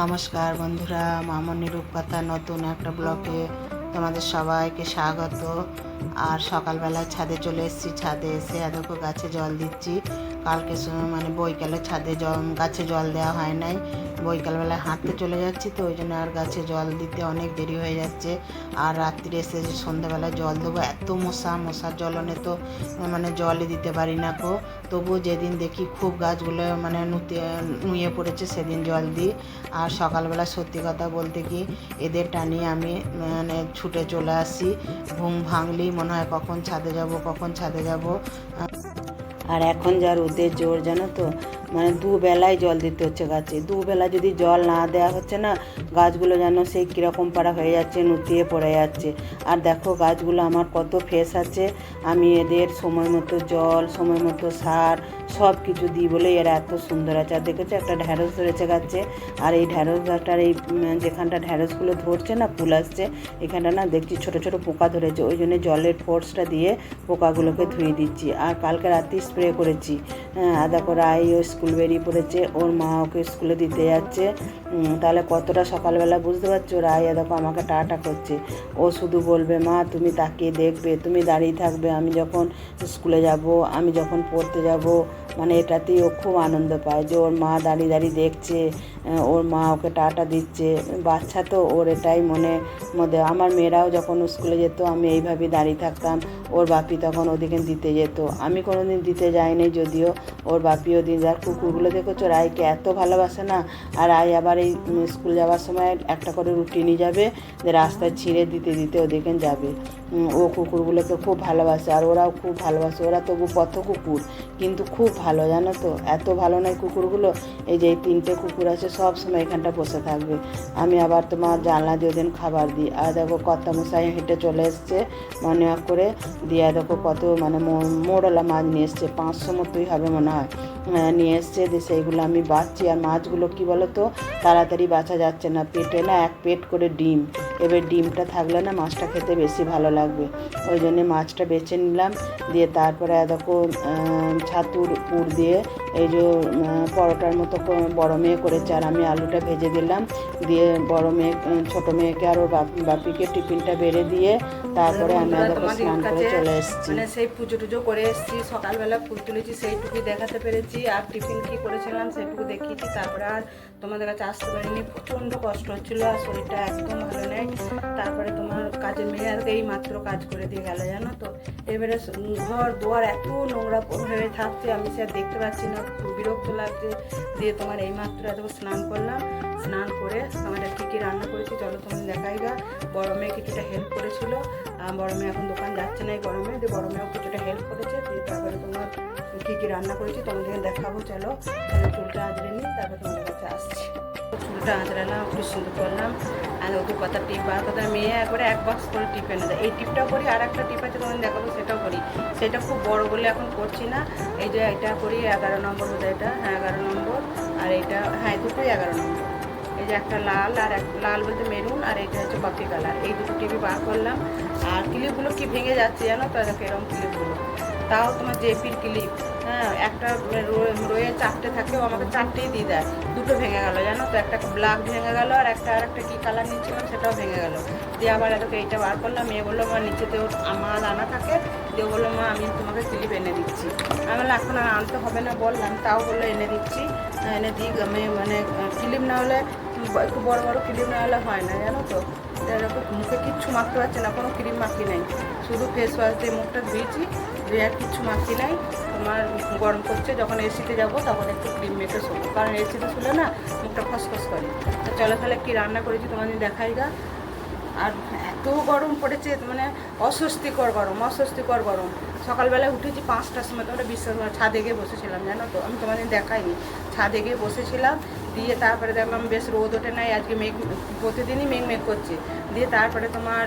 নমস্কার বন্ধুরা, মামনি রূপকথা নতুন একটা ব্লকে তোমাদের সবাইকে স্বাগত। আর সকালবেলা ছাদে চলে এসেছি, ছাদে এসে দেখো গাছে জল দিচ্ছি। কালকে সময় মানে বৈকালে ছাদে জল গাছে জল দেওয়া হয় নাই। বৈকালবেলা হাঁটতে চলে যাচ্ছি তো, ওই জন্য আর গাছে জল দিতে অনেক দেরি হয়ে যাচ্ছে। আর রাত্রিরে এসে সন্ধ্যাবেলা জল দেবো, এত মশা, মশার জ্বলনে তো মানে জলই দিতে পারি না কো তবু যেদিন দেখি খুব গাছগুলো মানে নুতে, নুয়ে পড়েছে, সেদিন জল দিই। আর সকালবেলা সত্যি কথা বলতে কি, এদের টানিয়ে আমি মানে ছুটে চলে আসি। ঘুম ভাঙলেই মনে হয় কখন ছাদে যাব, কখন ছাদে যাব। আর এখন যা রোদের জোর জানো তো মানে দুবেলায় জল দিতে হচ্ছে গাছে। দুবেলা যদি জল না দেওয়া হচ্ছে না, গাছগুলো যেন সেই কীরকম পাড়া হয়ে যাচ্ছে, নুতিয়ে পড়ে যাচ্ছে। আর দেখো গাছগুলো আমার কত ফ্রেশ আছে। আমি এদের সময় মতো জল, সময় মতো সার সব কিছু দিই বলে এরা এত সুন্দর আছে। আর দেখেছ একটা ঢ্যাঁড়স ধরেছে গাছে। আর এই ঢ্যাঁড়স গাছটার এই যেখানটা ঢ্যাঁড়সগুলো ধরছে না, ফুল আসছে, এখানটা না দেখছি ছোট ছোট পোকা ধরেছে। ওই জন্য জলের ফোর্সটা দিয়ে পোকাগুলোকে ধুয়ে দিচ্ছি। আর কালকে রাতে স্প্রে করেছি। হ্যাঁ আদা করে আই ও স্কুল বেরিয়ে পড়েছে, ওর মা ওকে স্কুলে দিতে যাচ্ছে। তাহলে কতটা সকালবেলা বুঝতে পারছ? রায় দেখো আমাকে টাটা করছে। ও শুধু বলবে, মা, তুমি তাকে দেখবে, তুমি দাঁড়িয়ে থাকবে। আমি যখন স্কুলে যাব, আমি যখন পড়তে যাব মানে এটাতেই ও খুব আনন্দ পায় যে ওর মা দাঁড়িয়ে দাঁড়িয়ে দেখছে। ওর মা ওকে টাটা দিচ্ছে। বাচ্চা তো ওর এটাই মনে মধ্যে। আমার মেয়েরাও যখন স্কুলে যেত, আমি এইভাবেই দাঁড়িয়ে থাকতাম। ওর বাপি তখন ওদিকে দিতে যেত। আমি কোনো দিন দিতে যাইনি যদিও। ওর বাপি ওদিন যার কুকুরগুলো দেখেছ, রায়কে এত ভালোবাসে না। আর রায় আবার এই স্কুল যাওয়ার সময় একটা করে রুটি নিয়ে যাবে, যে রাস্তায় ছিঁড়ে দিতে দিতে ওদিকে যাবে। ও কুকুরগুলোকে খুব ভালোবাসে আর ওরাও খুব ভালোবাসে। ওরা তবু পথ কুকুর, কিন্তু খুব ভালো, জানো তো? এত ভালো নয় কুকুরগুলো। এই যে এই তিনটে কুকুর আছে সব সময় এখানটা বসে থাকবে। আমি আবার তোমার জানলা দিয়ে দিন খাবার দিই। আর দেখো কত মশাই হেঁটে চলে এসছে, মনে হয় করে দিয়ে দেখো কত মানে মোড়লা মাছ নিয়ে এসছে, পাঁচশো মতোই হবে মনে হয়। নিয়ে এসছে যে সেইগুলো আমি বাঁচছি। আর মাছগুলো কী বলো তো তাড়াতাড়ি বাঁচা যাচ্ছে না। পেটে না এক পেট করে ডিম। এবার ডিমটা থাকলে না মাছটা খেতে বেশি ভালো লাগবে। ওই জন্যে মাছটা বেছে নিলাম দিয়ে তারপরে আহ, ছাতুর পুর দিয়ে এই যে পরোটার মতো বড় মেয়ে করেছে আর আমি আলুটা ভেজে দিলাম। দিয়ে বড় মেয়ে ছোটো মেয়েকে আর ওর বাপ- বাপিকে টিফিনটা বেড়ে দিয়ে তারপরে আমি তোমাদের স্নান করে চলে এসেছি। মানে সেই পুজো টুজো করে এসেছি সকালবেলা ফুল তুলেছি সেইটুকুই দেখাতে পেরেছি। আর টিফিন কী করেছিলাম সেইটুকু দেখিয়েছি তারপরে আর তোমাদের কাছে আসতে পারিনি প্রচণ্ড কষ্ট হচ্ছিল আর শরীরটা একদম ভালো নেই। তারপরে তোমার কাজের মেয়ে আর এই মাত্র কাজ করে দিয়ে গেল, জানো তো? এবারে ঘর, দুয়ার এত নোংরা হয়ে থাকছে, আমি সে আর দেখতে পাচ্ছি না খুব বিরক্ত লাগছে দিয়ে তোমার এই মাত্র এত স্নান করলাম। স্নান করে তোমার কী কী রান্না করেছি, চলো তুমি দেখাই গা। মেয়ে কিছুটা হেল্প করেছিল মেয়ে এখন দোকান যাচ্ছে না এই গরমে, দিয়ে মেয়েও কিছুটা হেল্প করেছে, দিয়ে তারপরে তোমার কী কী রান্না করেছি তোমাদের দেখাবো, চলো। চুলটা আঁচড়ে নিই, তারপরে তোমাদের কাছে আসছি। চুলটা আঁচড়ালাম, একটু সুন্দর করলাম আর ওকে কথা টিপ বার কথা মেয়ে একবারে এক বক্স করে টিপ এনে এই টিপটাও করি আর একটা টিপ আছে তোমাদের দেখাবো, সেটাও করি। সেটা খুব বড় বলে এখন করছি না। এই যে এটা করি এগারো নম্বর বোধহয় এটা হ্যাঁ এগারো নম্বর। আর এটা হ্যাঁ দুটোই এগারো নম্বর। এই যে একটা লাল আর এক, লাল বলতে মেরুন, আর এটা হচ্ছে কফি কালার এই দুটো টিভি বার করলাম। আর ক্লিপগুলো কি ভেঙে যাচ্ছে জানো? তো এরকম ক্লিপগুলো তাও তোমার জেপির ক্লিপ হ্যাঁ একটা রয়ে চারটে থাকলেও আমাকে চারটেই দিয়ে দেয়। দুটো ভেঙে গেল, জানো তো? একটা ব্ল্যাক ভেঙে গেল আর একটা আর একটা কী কালার নিচ্ছিলাম সেটাও ভেঙে গেল। দিয়ে আবার এতকে এইটা বার করলাম, মেয়ে বলল, মা নিচেতে ওর আমার আনা থাকে। দিয়ে বলল, মা, আমি তোমাকে স্লিপ এনে দিচ্ছি। আমি বললাম, এখন আর আনতে হবে না, বললাম। তাও বলল, এনে দিচ্ছি। এনে দিই, আমি মানে ক্লিপ না হলে, একটু বড় বড় ক্রিম না হলে হয় না, জানো তো? এরকম মুখে কিচ্ছু মাখতে পারছে না, কোনো ক্রিম মাখি নাই। শুধু ফেস ওয়াশ দিয়ে মুখটা ধুয়েছি, ধুয়ে আর কিচ্ছু মাখি নাই। তোমার গরম করছে, যখন এসিতে যাব তখন একটু ক্রিম মেখে শোবো। কারণ এসিতে শুলে না মুখটা খসখস করে। তো চলো তাহলে কী রান্না করেছি তোমাদের দেখাই গা। আর এত গরম পড়েছে মানে অস্বস্তিকর গরম অস্বস্তিকর গরম। সকালবেলায় উঠেছি পাঁচটার সময় তোমরা বিশ্বাস ছাদে গিয়ে বসেছিলাম, জানো তো? আমি তোমাদের দেখাইনি। ছাদে গিয়ে বসেছিলাম দিয়ে তারপরে দেখলাম বেশ রোদ ওঠে নাই, আজকে মেঘ, প্রতিদিনই মেঘ মেঘ করছে। দিয়ে তারপরে তোমার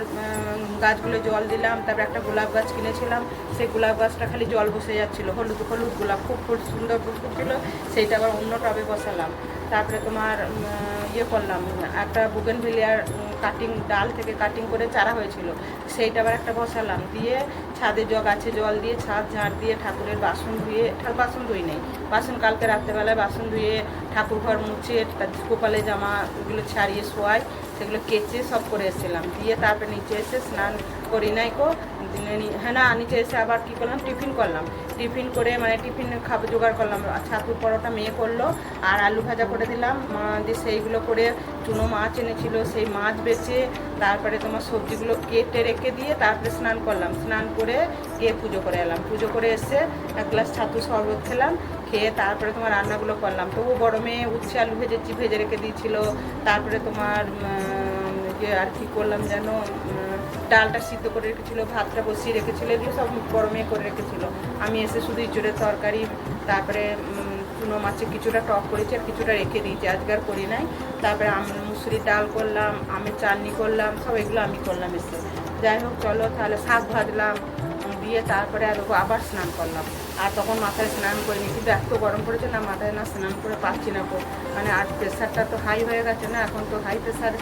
গাছগুলো জল দিলাম, তারপরে একটা গোলাপ গাছ কিনেছিলাম, সেই গোলাপ গাছটা খালি জল বসে যাচ্ছিল, হলুদ হলুদ গোলাপ খুব ফুল সুন্দর ফুল ফুটছিল, সেইটা আবার অন্য টবে বসালাম। তারপরে তোমার ইয়ে করলাম, একটা বুগেন ভেলিয়ার কাটিং ডাল থেকে কাটিং করে চারা হয়েছিল, সেইটা আবার একটা বসালাম, দিয়ে ছাদে জগ আছে, জল দিয়ে ছাদ, ঝাড় দিয়ে ঠাকুরের বাসন ধুয়ে বাসন ধুই নেই। বাসন কালকে রাত্রেবেলায় বাসন ধুয়ে ঠাকুর ঘর মুছে জামা ওগুলো ছাড়িয়ে শোয়াই। সেগুলো কেচে সব করে এসেছিলাম। দিয়ে তারপরে নিচে এসে স্নান করি নাই কো হ্যাঁ না, নিচে এসে আবার কী করলাম? টিফিন করলাম। টিফিন করে মানে টিফিন খাবার জোগাড় করলাম। ছাতুর পরোটা মেয়ে করল, আর আলু ভাজা করে দিলাম। মা দিয়ে সেইগুলো করে চুনো মাছ এনেছিল, সেই মাছ বেছে তারপরে তোমার সবজিগুলো কেটে রেখে দিয়ে তারপরে স্নান করলাম। স্নান করে গিয়ে পুজো করে এলাম। পুজো করে এসে এক গ্লাস ছাতু শরবত খেলাম। খেয়ে তারপরে তোমার রান্নাগুলো করলাম। তবু মেয়ে উচ্ছে আলু ভেজেছি ভেজে রেখে দিয়েছিল। তারপরে তোমার ইয়ে আর কি করলাম যেন ডালটা সিদ্ধ করে রেখেছিল, ভাতটা বসিয়ে রেখেছিল, এগুলো সব মেয়ে করে রেখেছিল। আমি এসে শুধু ইঁচড়ের তরকারি, তারপরে চুনো মাছে কিছুটা টক করেছি আর কিছুটা রেখে দিয়েছি। আজকে আর করি নাই। তারপরে আম মুসুরির ডাল করলাম, আমের চাটনি করলাম, সব এগুলো আমি করলাম এসে। যাই হোক, চলো তাহলে শাক ভাজলাম। দিয়ে তারপরে আর আবার স্নান করলাম আর তখন মাথায় স্নান করিনি, কিন্তু এত গরম পড়েছে না, মাথায় না স্নান করে পাচ্ছি না। মানে আর প্রেশারটা তো হাই হয়ে গেছে না, এখন তো হাই প্রেশার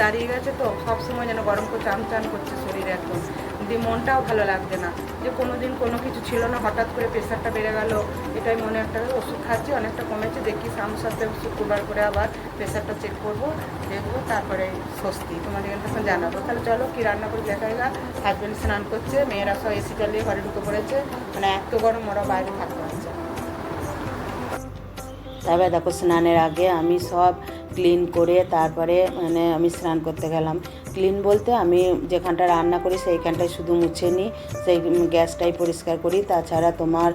দাঁড়িয়ে গেছে তো, সবসময় যেন গরম করে চান চান করছে শরীরে একদম দিয়ে মনটাও ভালো লাগছে না। যে কোনো দিন কোনো কিছু ছিল না, হঠাৎ করে প্রেশারটা বেড়ে গেল, এটাই মনে একটা ওষুধ খাচ্ছি, অনেকটা কমেছে, দেখি সামনে সাথে শুক্রবার করে আবার প্রেশারটা চেক করব, দেখব, তারপরে স্বস্তি। তোমাদের তখন জানাব। তাহলে চলো, কি রান্না করে দেখাই গা হাজব্যান্ড স্নান করছে, মেয়েরা সব এসি চালিয়ে ঘরে ঢুকে পড়েছে মানে এত গরম ওরা বাইরে থাকতে পারছে তারপরে দেখো, স্নানের আগে আমি সব ক্লিন করে তারপরে মানে আমি স্নান করতে গেলাম। ক্লিন বলতে আমি যেখানটা রান্না করি সেইখানটায় শুধু মুছে নিই, সেই গ্যাসটাই পরিষ্কার করি। তাছাড়া তোমার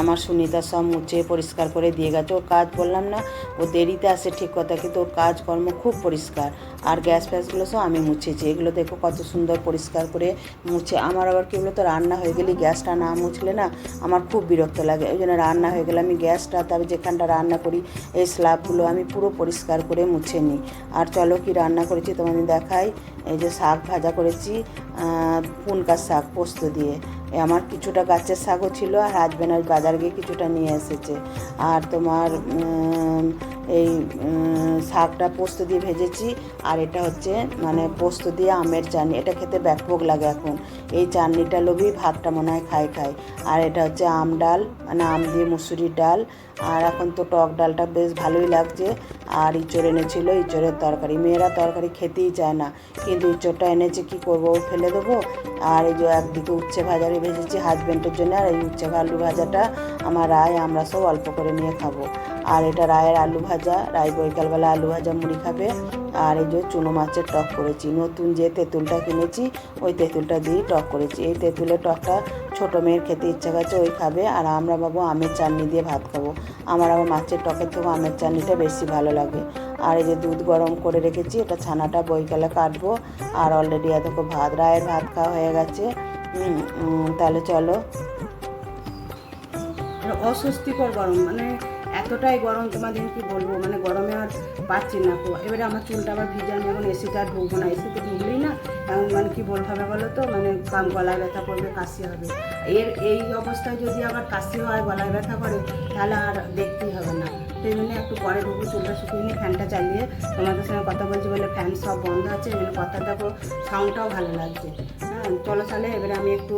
আমার সুনিতা সব মুছে পরিষ্কার করে দিয়ে গেছে। ওর কাজ বললাম না, ও দেরিতে আসে ঠিক কথা, কিন্তু ওর কাজকর্ম খুব পরিষ্কার। আর গ্যাস ফ্যাসগুলো সব আমি মুছেছি। এগুলো দেখো কত সুন্দর পরিষ্কার করে মুছে। আমার আবার কী বলতো, রান্না হয়ে গেলে গ্যাসটা না মুছলে না আমার খুব বিরক্ত লাগে। ওই জন্য রান্না হয়ে গেলে আমি গ্যাসটা, তবে যেখানটা রান্না করি, এই স্ল্যাবগুলো আমি পুরো পরিষ্কার করে মুছে নিই। আর চলো কি রান্না করেছি তোমাদের দেখাই। এই যে শাক ভাজা করেছি পুনকার শাক পোস্ত দিয়ে। আমার কিছুটা গাছের শাকও ছিল আর হাজবেন্ড আজ বাজার গিয়ে কিছুটা নিয়ে এসেছে। আর তোমার এই শাকটা পোস্ত দিয়ে ভেজেছি, আর এটা হচ্ছে মানে পোস্ত দিয়ে আমের চাটনি। এটা খেতে ব্যাপক লাগে এখন। এই চাটনিটা লোভেই ভাতটা মনে হয় খাই খাই আর এটা হচ্ছে আম ডাল মানে আম দিয়ে মুসুরির ডাল। আর এখন তো টক ডালটা বেশ ভালোই লাগছে। আর ইঁচড় এনেছিল, ইঁচড়ের তরকারি। মেয়েরা তরকারি খেতেই চায় না। কিন্তু ইঁচড়টা এনেছে, কি করব? ফেলে দেবো? আর এই যে একদিকে উচ্ছে ভাজারে ভেজেছি হাজব্যান্ডের জন্য। আর এই উচ্ছে আলু ভাজাটা আমার রায়, আমরা সব অল্প করে নিয়ে খাব। আর এটা রায়ের আলু ভাজা। রায় বৈকালবেলা আলু ভাজা মুড়ি খাবে। আর এই যে চুনো মাছের টক করেছি। নতুন যে তেঁতুলটা কিনেছি, ওই তেঁতুলটা দিয়েই টক করেছি। এই তেঁতুলের টকটা ছোটো মেয়ের খেতে ইচ্ছা করছে, ওই খাবে। আর আমরা বাবু আমের চাটনি দিয়ে ভাত খাব। আমার আবার মাছের টকের থেকে আমের চাটনিটা বেশি ভালো লাগে। আর এই যে দুধ গরম করে রেখেছি, এটা ছানাটা বইকালে কাটবো। আর অলরেডি এতক্ষণ ভাত, রায়ের ভাত খাওয়া হয়ে গেছে। তাহলে চলো। অস্বস্তিকর গরম মানে এতটাই গরম তোমাদের কি বলব? মানে গরমে আর পাচ্ছি না। তো এবারে আমার চুলটা আবার ভিজানো, এখন এসিতে আর ঢুকবো না। এসিতে ঢুকলেই না এমন মানে কি বলতে হবে বলো তো? মানে কাম গলায় ব্যথা করবে, কাশি হবে। এর, এই অবস্থায় যদি আবার কাশি হয়, গলায় ব্যথা করে, তাহলে আর দেখতেই হবে না। সেই জন্য একটু পরে ঢুকবো, চুলটা শুকিয়ে নিয়ে ফ্যানটা চালিয়ে। তোমাদের সঙ্গে কথা বলছি বলে ফ্যান সব বন্ধ আছে। জন্য কথা দেখো সাউন্ডটাও ভালো লাগছে। চলো তাহলে এবারে আমি একটু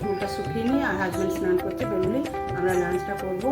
চুলটা শুকিয়ে নিই আর হাজব্যান্ড স্নান করছে বেরোলি আমরা লাঞ্চটা করব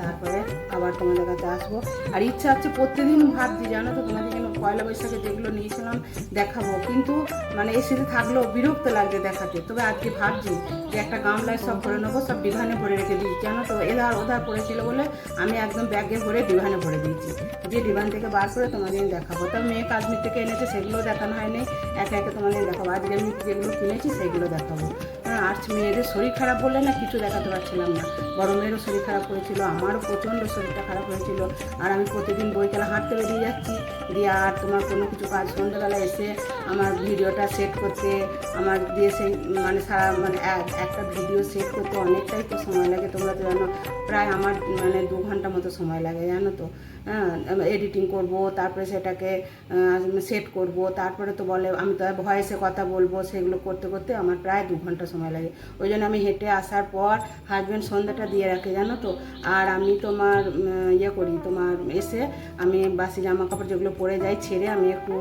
তারপরে আবার তোমাদের কাছে আসব। আর ইচ্ছা হচ্ছে প্রত্যেকদিন ভাবছি, জানো তো তোমাদের পয়লা বৈশাখে যেগুলো নিয়েছিলাম দেখাবো। কিন্তু মানে এসিতে থাকলেও বিরক্ত লাগছে দেখাতে। তবে আজকে ভাবছি যে একটা গামলায় সব ভরে নেব, সব বিভানে ভরে রেখে দিই কেন তো এধার ওধার পড়েছিল বলে আমি একদম ব্যাগে ভরে ডিভানে ভরে দিয়েছি। দিয়ে ডিভান থেকে বার করে তোমাদের দেখাবো। তবে মেয়ে কাশ্মীর থেকে এনেছে সেগুলো দেখানো হয়নি। একে একে তোমাদের দেখাবো। আজকে আমি যেগুলো কিনেছি, সেগুলো দেখাবো। হ্যাঁ আর মেয়েদের শরীর খারাপ বললে না কিছু দেখাতে পারছিলাম না। বড় মেয়েরও শরীর খারাপ করেছিল আমারও প্রচণ্ড শরীরটা খারাপ হয়েছিল। আর আমি প্রতিদিন বইতলা হাঁটতে বেরিয়ে যাচ্ছি। দিয়ে আর তোমার কোনো কিছু কাজ, সন্ধ্যেবেলা এসে আমার ভিডিওটা সেট করতে, আমার দিয়ে সেই মানে সারা মানে একটা ভিডিও সেট করতে অনেকটাই তো সময় লাগে তোমরা তো জানো। প্রায় আমার মানে দু ঘণ্টা মতো সময় লাগে, জানো তো? এডিটিং করব, তারপরে সেটাকে সেট করব, তারপরে তো বলে, আমি তো ভয়েসে কথা বলব, সেগুলো করতে করতে আমার প্রায় দু ঘণ্টা সময় লাগে। ওই জন্য আমি হেঁটে আসার পর হাজব্যান্ড সন্ধ্যাটা দিয়ে রাখে, জানো তো? আর আমি তোমার ইয়ে করি, তোমার এসে আমি বাসি জামা কাপড় যেগুলো পরে যাই, ছেড়ে আমি একটু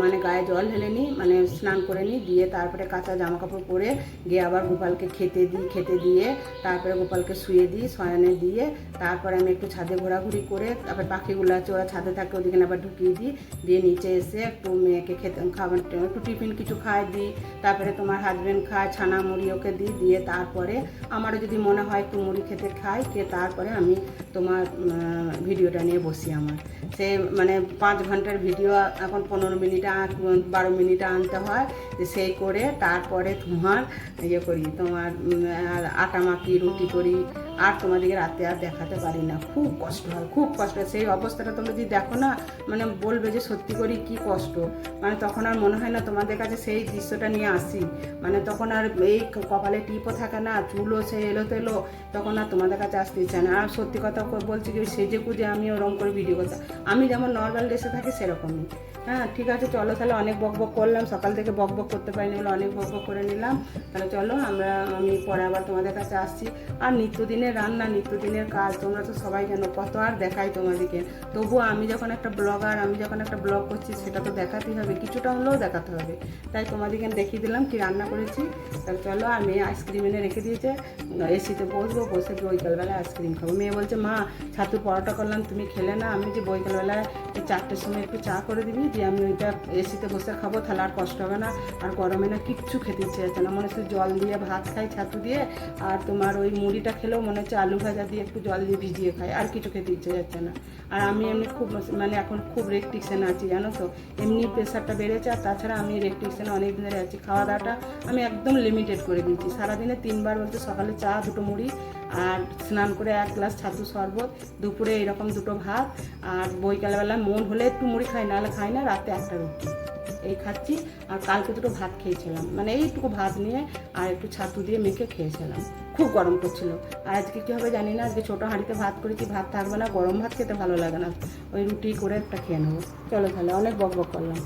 মানে গায়ে জল ঢেলে নিই মানে স্নান করে নিই, দিয়ে তারপরে কাঁচা জামা কাপড় পরে গিয়ে আবার গোপালকে খেতে দিই, খেতে দিয়ে তারপরে গোপালকে শুয়ে দিই, শয়নে দিয়ে, তারপরে আমি একটু ছাদে ঘোরাঘুরি করে তারপর পাখিগুলো আছে, ওরা ছাদে থাকে, ওদিকে আবার ঢুকিয়ে দিই, দিয়ে নিচে এসে একটু মেয়েকে খেতে, খাবার একটু টিফিন কিছু খায় দিই, তারপরে তোমার হাজব্যান্ড খায়, ছানা মুড়ি ওকে দিই, দিয়ে তারপরে আমারও যদি মনে হয় একটু মুড়ি খেতে খাই খেয়ে তারপরে আমি তোমার ভিডিওটা নিয়ে বসি আমার। সে মানে পাঁচ ঘণ্টার ভিডিও, এখন পনেরো মিনিট বারো মিনিট আনতে হয় সেই করে তারপরে তোমার ইয়ে করি, তোমার আটা মাখি, রুটি করি আর তোমাদেরকে রাতে আর দেখাতে পারি না। খুব কষ্ট হয়, খুব কষ্ট হয়। সেই অবস্থাটা তোমরা যদি দেখো না মানে বলবে যে সত্যি করি কি কষ্ট। মানে তখন আর মনে হয় না তোমাদের কাছে সেই দৃশ্যটা নিয়ে আসি। মানে তখন আর এই কপালে টিপও থাকে না, চুলও সে এলো তেলো, তখন আর তোমাদের কাছে আসতে ইচ্ছা না। আর সত্যি কথা বলছি কি, সেজে কুজে আমি ওরকম করে ভিডিও করতে আমি যেমন নর্মাল ড্রেসে থাকি সেরকমই। হ্যাঁ ঠিক আছে, চলো তাহলে অনেক বক বক করলাম। সকাল থেকে বক বক করতে পারিনি বলে অনেক বক বক করে নিলাম। তাহলে চলো আমরা, আমি পরে আবার তোমাদের কাছে আসছি। আর নিত্যদিনের রান্না, নিত্যদিনের কাজ, তোমরা তো সবাই জানো, কত আর দেখাই তোমাদেরকে। তবুও আমি যখন একটা ব্লগার, আমি যখন একটা ব্লগ করছি, সেটা তো দেখাতেই হবে, কিছুটা হলেও দেখাতে হবে। তাই তোমাদেরকে দেখিয়ে দিলাম কি রান্না করেছি। তাহলে চলো, আর মেয়ে আইসক্রিম এনে রেখে দিয়েছে। এসিতে বসবো, বসে বিকালবেলায় আইসক্রিম খাব। মেয়ে বলছে, মা, ছাতু পরোটা করলাম, তুমি খেলে না, আমি যে বৈকালবেলায় এই চারটের সময় একটু চা করে দিবি যে আমি ওইটা এসিতে বসে খাব, তাহলে আর কষ্ট হবে না, আর গরমে না কিচ্ছু খেতে ইচ্ছে যাচ্ছে না। মনে হচ্ছে জল দিয়ে, ভাত খাই, ছাতু দিয়ে, আর তোমার ওই মুড়িটা খেলেও মনে হচ্ছে আলু ভাজা দিয়ে একটু জল দিয়ে ভিজিয়ে খাই, আর কিছু খেতে ইচ্ছে যাচ্ছে না। আর আমি এমনি খুব মানে এখন খুব রেকটিকশনে আছি, জানো তো? এমনি প্রেশারটা বেড়েছে, আর তাছাড়া আমি রেকটিকশনে অনেক দিন ধরে আছি। খাওয়া দাওয়াটা আমি একদম লিমিটেড করে দিয়েছি সারাদিনে তিনবার বলতে সকালে চা, দুটো মুড়ি, আর স্নান করে এক গ্লাস ছাতু শরবত, দুপুরে এরকম দুটো ভাত, আর বৈকালবেলা মন হলে একটু মুড়ি খাই, নাহলে খাই না, রাতে একটা রুটি। এই খাচ্ছি। আর কালকে দুটো ভাত খেয়েছিলাম। মানে এইটুকু ভাত নিয়ে আর একটু ছাতু দিয়ে মেখে খেয়েছিলাম। খুব গরম করছিল। আর আজকে কী হবে জানি না। আজকে ছোটো হাঁড়িতে ভাত করেছি, ভাত থাকবে না। গরম ভাত খেতে ভালো লাগে না। ওই রুটি করে একটা খেয়ে নেব। চলো তাহলে, অনেক বক বক করলাম।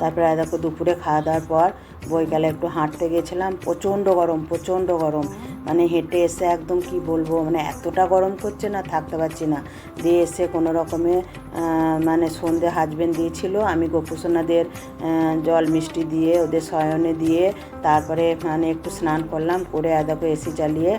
তারপরে দেখো দুপুরে খাওয়া দাওয়ার পর বৈকালে একটু হাঁটতে গেছিলাম, প্রচণ্ড গরম প্রচণ্ড গরম। মানে হেঁটে এসে একদম কি বলব মানে এতটা গরম করছে না, থাকতে পারছি না। দিয়ে এসে কোনো রকমে মানে সন্ধে হাজবেন্ড দিয়েছিল, আমি গোপুসোনাদের জল মিষ্টি দিয়ে, ওদের শয়নে দিয়ে তারপরে মানে একটু স্নান করলাম, করে দেখো এসি চালিয়ে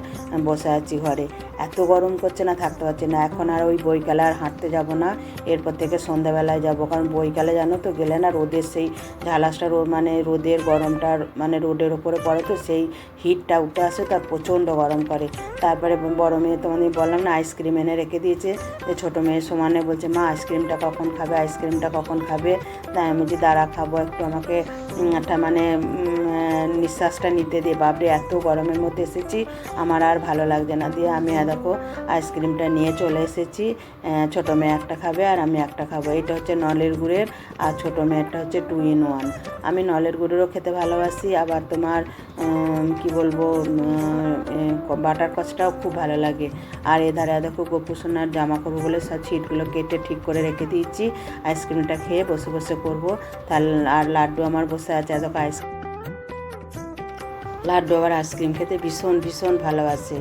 বসে আছি ঘরে। এত গরম করছে না, থাকতে পারছি না। এখন আর ওই বইকালে আর হাঁটতে যাব না। এরপর থেকে সন্ধ্যাবেলায় যাব। কারণ বইকালে জানো তো, গেলে না রোদের সেই ঝালাসটা রোদ মানে রোদের গরমটার মানে রোদের ওপরে পড়ে তো, সেই হিটটা উঠে আসে, তার প্রচণ্ড গরম করে তারপরে বড় মেয়ে তোমাদের বললাম না, আইসক্রিম এনে রেখে দিয়েছে। যে ছোটো মেয়ে সমানে বলছে, মা, আইসক্রিমটা কখন খাবে? আইসক্রিমটা কখন খাবে? তাই আমি বলছি, দাঁড়া, খাব একটু, আমাকে একটা মানে নিঃশ্বাসটা নিতে দিয়ে বাপরে, এত গরমের মধ্যে এসেছি, আমার আর ভালো লাগছে না। দিয়ে আমি দেখো, আইসক্রিমটা নিয়ে চলে এসেছি। ছোটো মেয়ে একটা খাবে আর আমি একটা খাব। এটা হচ্ছে নলের গুড়ের, আর ছোটো মেয়েটা হচ্ছে টু ইন ওয়ান। আমি নলের গুড়েরও খেতে ভালোবাসি, আবার তোমার কি বলব বাটার কচটাও খুব ভালো লাগে। আর এধারে দেখো গপু সোনার জামা কাপড় বলে সব ছিটগুলো কেটে ঠিক করে রেখে দিয়েছি। আইসক্রিমটা খেয়ে বসে বসে করব। তাহলে আর লাড্ডু আমার বসে আছে দেখো আইস লাড্ডু আবার আইসক্রিম খেতে ভীষণ ভীষণ ভালোবাসে।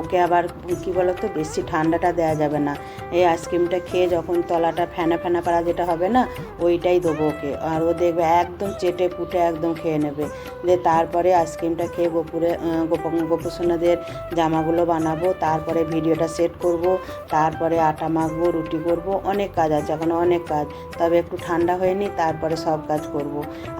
ওকে আবার কি বলতো, বেশি ঠান্ডাটা দেওয়া যাবে না। এই আইসক্রিমটা খেয়ে যখন তলাটা ফেনা ফেনা পাড়া যেটা হবে না, ওইটাই দেবো ওকে। আর ও দেখবে একদম চেটে পুটে একদম খেয়ে নেবে। দিয়ে তারপরে আইসক্রিমটা খেয়ে গোপুরে গোপ, গোপুসোনাদের জামাগুলো বানাবো, তারপরে ভিডিওটা সেট করব, তারপরে আটা মাখবো, রুটি করব, অনেক কাজ আছে, এখন অনেক কাজ। তবে একটু ঠান্ডা হয়নি, তারপরে সব কাজ করব।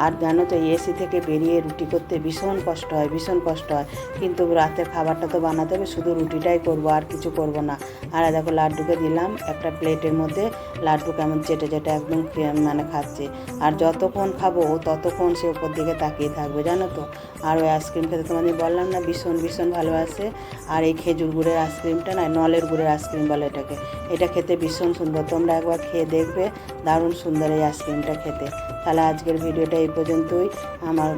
আর জানো তো, এসি থেকে বেরিয়ে রুটি করতে ভীষণ কষ্ট হয়, ভীষণ কষ্ট হয়। কিন্তু রাতের খাবারটা তো বানাতে হবে, শুধু রুটিটাই করব, আর কিছু করব না। আর দেখো লাড্ডুকে দিলাম, একটা প্লেটের মধ্যে লাড্ডু কেমন চেটে চেটে একদম মানে খাচ্ছে। আর যতক্ষণ খাব, ও ততক্ষণ সে ওপর দিকে তাকিয়ে থাকবে, জানো তো? আর ওই আইসক্রিম খেতে তোমাদের বললাম না, ভীষণ ভীষণ ভালোবাসে আর এই খেজুর গুড়ের আইসক্রিমটা না, নলের গুড়ের আইসক্রিম বলে এটাকে। এটা খেতে ভীষণ সুন্দর, তোমরা একবার খেয়ে দেখবে, দারুণ সুন্দর এই আইসক্রিমটা খেতে। তাহলে আজকের ভিডিওটা এই পর্যন্তই। আমার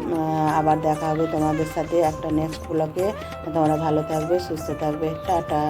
আবার দেখা হবে তোমাদের সাথে একটা নেক্সট ব্লকে তোমরা ভালো থাকবে, সুস্থ থাকবে। টাটা।